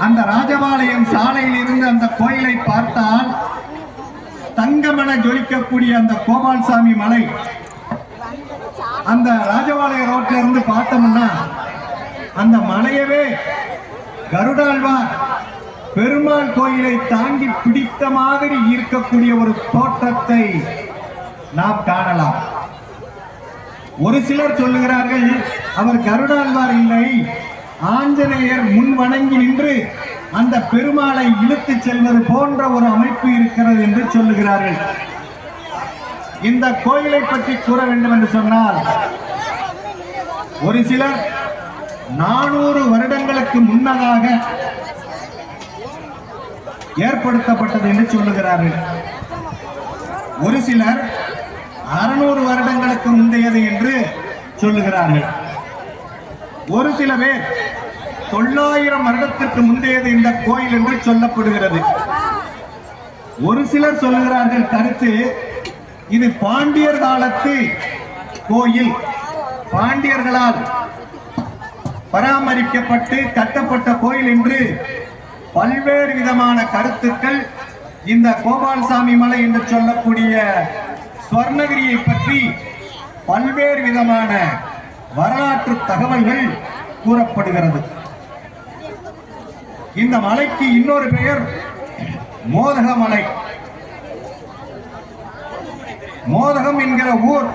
அந்த ராஜபாளையம் சாலையில் இருந்து அந்த கோயிலை பார்த்தால் தங்கமென ஜொலிக்கக்கூடிய அந்த கோபால்சாமி மலை. அந்த ராஜபாளைய ரோட்ல இருந்து பார்த்தோம்னா அந்த மலையவே கருடாழ்வார் பெருமாள் கோயிலை தாங்கி பிடித்த மாதிரி இருக்கக்கூடிய ஒரு தோற்றத்தை நாம் காணலாம். ஒரு சிலர் சொல்லுகிறார்கள் அவர் கருடாழ்வார் இல்லை ஆஞ்சநேயர் முன் வணங்கி நின்று அந்த பெருமாளை இழுத்து செல்வது போன்ற ஒரு அமைப்பு இருக்கிறது என்று சொல்லுகிறார்கள். இந்த கோயிலை பற்றி கூற வேண்டும் என்று சொன்னால் ஒரு சிலர் நானூறு வருடங்களுக்கு முன்னதாக ஏற்படுத்தப்பட்டது என்று சொல்லுகிறார்கள். ஒரு சிலர் அறுநூறு வருடங்களுக்கு முந்தையது என்று சொல்லுகிறார்கள். ஒரு சில பேர் தொள்ளாயிரம் வருடத்திற்கு முந்தையது இந்த கோயில் என்று சொல்லப்படுகிறது. ஒரு சிலர் சொல்லுகிறார்கள் கருத்து இது பாண்டியர் காலத்து கோயில். பாண்டியர்களால் பராமரிக்கப்பட்டு கட்டப்பட்ட கோயில் என்று பல்வேறு விதமான கருத்துக்கள் இந்த கோபால்சாமி மலை என்று சொல்லக்கூடிய ஸ்வர்ணகிரியை பற்றி பல்வேறு விதமான வரலாற்று தகவல்கள் கூறப்படுகிறது. இந்த மலைக்கு இன்னொரு பெயர் மோதக மலை மோதகம் என்கிற ஊர்.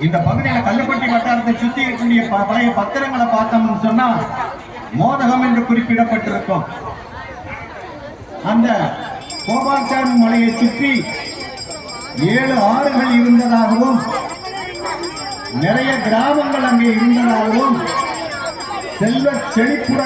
இந்த பகுதியில கல்லுப்பட்டி வட்டாரத்தை சுத்தி இருக்கக்கூடிய பழைய பத்திரங்களை பார்த்தோம்னு சொன்னா மோதகம் என்று குறிப்பிடப்பட்டிருக்கும். அந்த கோபால்சாமி மலையை சுற்றி ஏழு ஆறுகள் இருந்ததாகவும் நிறைய கிராமங்கள் அங்கே இருந்ததாகவும் செல்வ செழிப்புடன்